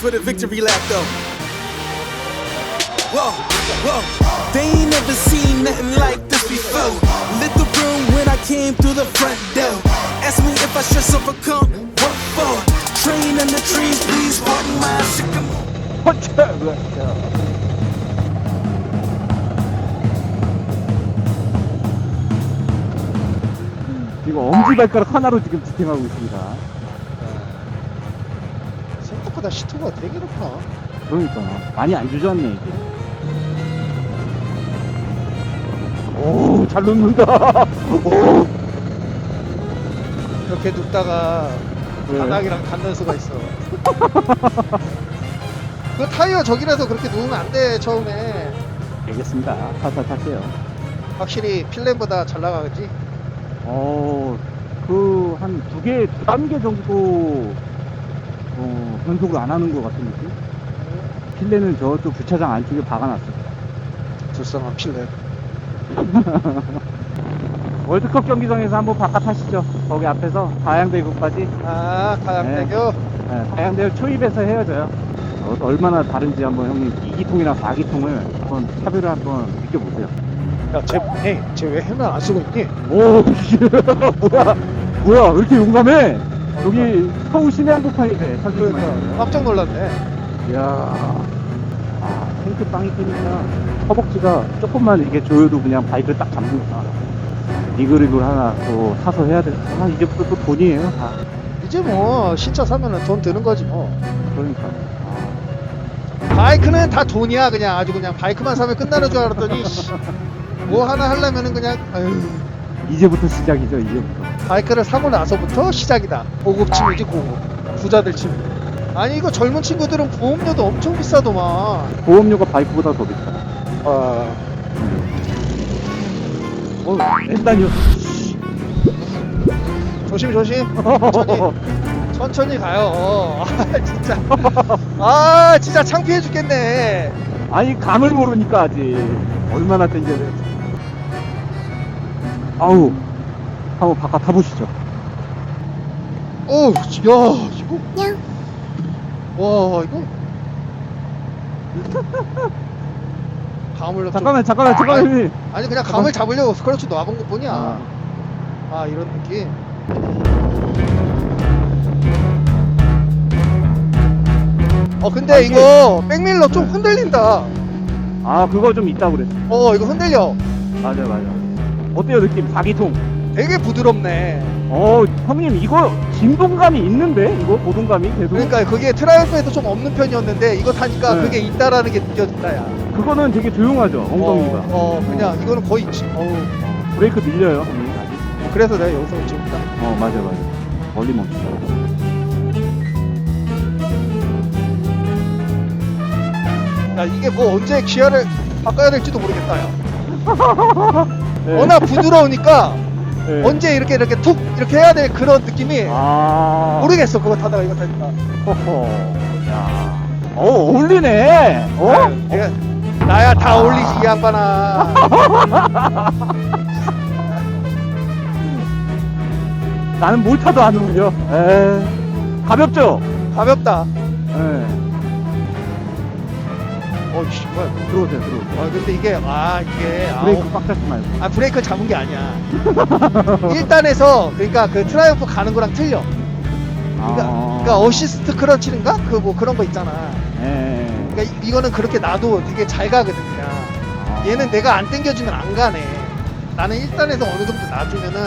for the victory lap though. Whoa, whoa. They ain't never seen nothing like this before. Lit the room when I came through the front door. Ask me if I stress overcome. What for? Train in the trees, please pardon my sycamore. 지금 엄지발가락 하나로 지금 지탱하고 있습니다. 생각보다 시트가 되게 높아. 그러니까 많이 안 주저앉네 이게. 오, 잘 놓는다. 오. 그렇게 눕다가 네. 바닥이랑 닿는 수가 있어. 그 타이어 저기라서 그렇게 누우면 안 돼, 처음에. 알겠습니다. 살살 탈게요. 확실히 필렌보다 잘 나가겠지? 어, 그 한 두 개, 두 단계 정도 어, 변속을 안 하는 것 같은 느낌? 필레는 저쪽 주차장 안쪽에 박아놨어요. 불쌍한 필렌. 월드컵 경기장에서 한번 바깥 타시죠. 거기 앞에서 다양대교까지. 아, 가양대교. 네, 다양대교 초입에서 헤어져요. 어, 얼마나 다른지 한번 형님 2기통이랑 4기통을 한번 차별을 한번 느껴보세요. 야, 쟤? 쟤왜 헬멧 안 쓰고 있니? 오, 뭐야, 뭐야, 왜 이렇게 용감해? 여기 서울 시내 한복판인데, 사실 그러니까 깜짝 놀랐네. 이야, 아, 탱크 빵이 끼니까 허벅지가 조금만 이게 조여도 그냥 바이크를 딱 잡는구나. 리그리글 하나 또 사서 해야 돼. 아, 이제부터 또 돈이에요, 다. 이제 뭐 신차 사면은 돈 드는 거지 뭐. 그러니까. 바이크는 다 돈이야 그냥 아주 그냥 바이크만 사면 끝나는 줄 알았더니 씨, 뭐 하나 하려면은 그냥 아유, 이제부터 시작이죠, 이제부터. 바이크를 사고 나서부터 시작이다. 고급 침이지 고급. 부자들 침. 아니 이거 젊은 친구들은 보험료도 엄청 비싸더만. 보험료가 바이크보다 더 비싸. 아, 어, 랜다니요. 조심 조심. 천천히, 가요. 아 진짜. 아 진짜 창피해 죽겠네. 아니 감을 모르니까 아직 얼마나 땡겨야 돼. 아우 한번 바깥 타보시죠. 어우, 야 이거. 와 이거. 감을 좀- 잠깐만 잠깐만 아, 잠깐만 형님. 아니 그냥 감을 잡으려고 스크래치 놔본 것 뿐이야. 아. 아 이런 느낌. 어 근데 아, 이게- 이거 백밀러 좀 흔들린다. 아 그거 좀 있다 그랬어. 어 이거 흔들려. 맞아 맞아. 어때요 느낌? 4기통. 되게 부드럽네. 어 형님 이거 진동감이 있는데 이거 보동감이 계속. 그러니까 그게 트라이프에도 좀 없는 편이었는데 이거 타니까 네. 그게 있다라는 게 느껴진다 야. 그거는 되게 조용하죠 엉덩이가. 어, 어 그냥 이거는 거의 있지. 어우. 어, 브레이크 밀려요 형님 아직. 그래서 내가 여기서 찍었다. 어 맞아 맞아. 멀리 멈추죠. 야 이게 뭐 언제 기아를 바꿔야 될지도 모르겠다 야. 네. 워낙 부드러우니까 네. 언제 이렇게 이렇게 툭 이렇게 해야 될 그런 느낌이 아. 모르겠어 그거 타다가 이거 타니까 호호. 야. 어, 어울리네. 어? 아유, 내가 나야 다 어울리지 이 양반아 나는 뭘 타도 안 어울려. 에. 가볍죠? 가볍다 예. 어이씨 뭐야 들어오세요, 들어오세요. 아 근데 이게 아 이게 아, 브레이크 꽉 잡지 말고. 아 브레이크 잡은 게 아니야 1단에서 그러니까 그 트라이프 가는 거랑 틀려 그러니까, 아. 그러니까 어시스트 크러치인가 그 뭐 그런 거 있잖아 예. 그러니까 이- 이거는 그렇게 놔도 되게 잘 가거든 그냥 아. 얘는 내가 안 당겨주면 안 가네. 나는 1단에서 어느 정도 놔주면은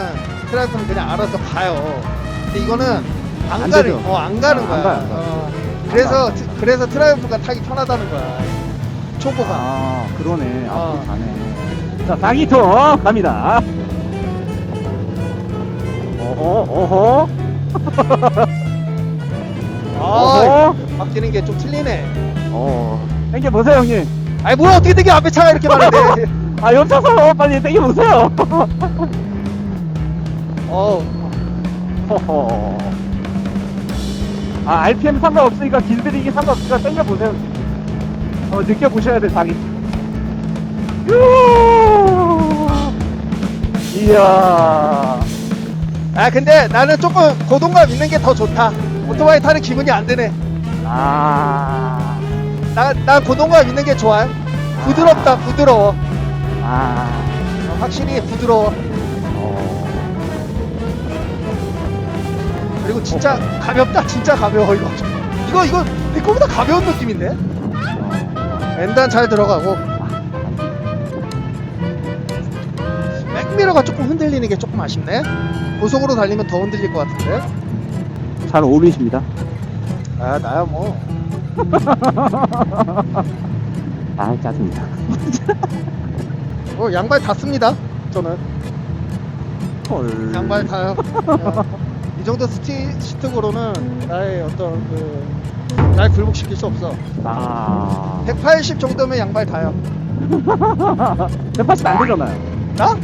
트라이프는 그냥 알아서 가요. 근데 이거는 안, 안 가는, 되죠. 어, 안 가는 아, 거야. 안 가요, 안 가요. 어, 그래서, 트- 그래서 트라이프가 타기 편하다는 거야. 초보가. 아, 그러네. 어. 앞으로 가네. 자, 4기통 갑니다. 어허, 어허. 아, 어허. 바뀌는 게 좀 틀리네. 어. 땡겨보세요, 형님. 아니, 뭐야, 어떻게 되게 앞에 차가 이렇게 많은데. 아, 옆 차서 빨리 땡겨보세요. 어, 허허. 아, RPM 상관없으니까 길들이기 상관없으니까 땡겨보세요. 어, 느껴보셔야 돼, 자기. 유! 이야. 아, 근데 나는 조금 고동감 있는 게 더 좋다. 오토바이 타는 기분이 안 드네. 아, 아, 나, 나 고동감 있는 게 좋아요. 부드럽다, 부드러워. 아, 어, 확실히 부드러워. 어, 그리고 진짜 가볍다, 진짜 가벼워, 이거. 이거, 이거, 내 거보다 가벼운 느낌인데? 어. 엔단 잘 들어가고. 백미러가 조금 흔들리는 게 조금 아쉽네. 고속으로 달리면 더 흔들릴 것 같은데. 잘 어울리십니다. 아, 나야 뭐. 아, 짜증나. 어, 양발 닿습니다. 저는. 헐. 양발 타요. 어, 이 정도 스티, 시트고로는 나의 어떤 그, 날 굴복시킬 수 없어. 아. 180 정도면 양발 타요. 180 안 되잖아요. 나?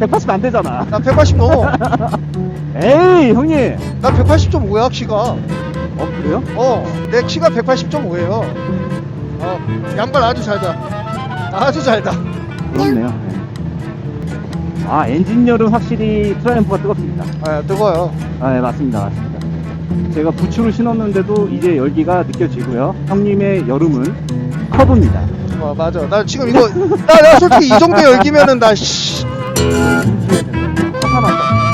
180 안 되잖아. 나 180 넘어. 에이, 형님. 나 180.5야, 키가. 어, 그래요? 어, 내 키가 180.5예요. 어, 양발 아주 잘 다. 아주 잘 다. 그렇네요. 네. 아, 엔진 열은 확실히 트라이언프가 뜨겁습니다. 아, 뜨거워요. 아, 네, 맞습니다. 맞습니다. 제가 부츠를 신었는데도 이제 열기가 느껴지고요. 형님의 여름은 커브입니다. 어, 맞아. 나 지금 이거, 나, 나 솔직히 이 정도 열기면은 나, 씨. 화산한다.